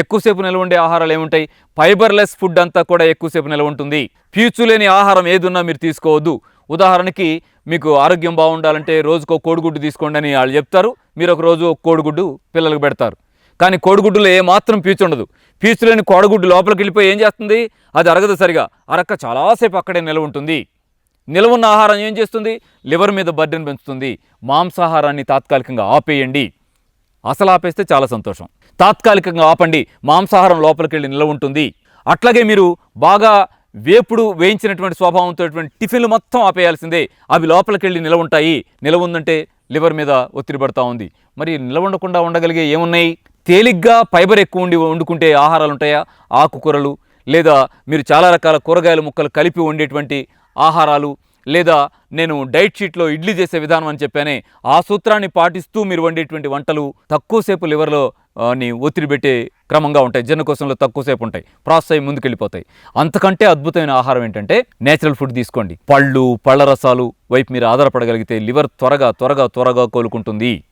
ఎక్కువసేపు నిల్వ ఉండే ఆహారాలు ఏముంటాయి? ఫైబర్లెస్ ఫుడ్ అంతా కూడా ఎక్కువసేపు నిల్వ ఉంటుంది పీచు లేని ఆహారం ఏదున్నా మీరు తీసుకోవద్దు. ఉదాహరణకి మీకు ఆరోగ్యం బాగుండాలంటే రోజుకో కోడిగుడ్డు తీసుకోండి అని వాళ్ళు చెప్తారు. మీరు ఒక రోజు ఒక కోడిగుడ్డు పిల్లలకు పెడతారు. కానీ కోడిగుడ్డులో ఏమాత్రం పీచు ఉండదు. పీచు లేని కోడిగుడ్డు లోపలికి వెళ్ళిపోయి ఏం చేస్తుంది? అది అరగదు సరిగా. అరక్క చాలాసేపు అక్కడే నిల్వ ఉంటుంది నిల్వ ఉన్న ఆహారం ఏం చేస్తుంది? లివర్ మీద బర్డెన్ పెంచుతుంది. మాంసాహారాన్ని తాత్కాలికంగా ఆపేయండి. అసలు ఆపేస్తే చాలా సంతోషం. తాత్కాలికంగా ఆపండి మాంసాహారం లోపలికి వెళ్ళి నిల్వ ఉంటుంది. అట్లాగే మీరు బాగా వేపుడు వేయించినటువంటి స్వభావంతో టిఫిన్లు మొత్తం ఆపేయాల్సిందే. అవి లోపలికి వెళ్ళి నిలవ ఉంటాయి. నిలవ ఉందంటే లివర్ మీద ఒత్తిడి పడతా ఉంది. మరి నిలవండకుండా ఉండగలిగే ఏమున్నాయి? తేలిగ్గా ఫైబర్ ఎక్కువ ఉండి వండుకుంటే ఆహారాలు ఉంటాయా? ఆకుకూరలు లేదా మీరు చాలా రకాల కూరగాయల ముక్కలు కలిపి వండేటువంటి ఆహారాలు లేదా నేను డైట్ షీట్లో ఇడ్లీ చేసే విధానం అని చెప్పానే ఆ సూత్రాన్ని పాటిస్తూ మీరు వండేటువంటి వంటలు తక్కువసేపు లివర్లో ని ఒత్తిడి పెట్టే క్రమంగా ఉంటాయి. జనకోశంలో తక్కువసేపు ఉంటాయి. ప్రాసెస్ అయ్యి ముందుకెళ్ళిపోతాయి. అంతకంటే అద్భుతమైన ఆహారం ఏంటంటే నేచురల్ ఫుడ్ తీసుకోండి. పళ్ళు పళ్ళ రసాలు వైపు మీరు ఆధారపడగలిగితే లివర్ త్వరగా త్వరగా త్వరగా కోలుకుంటుంది.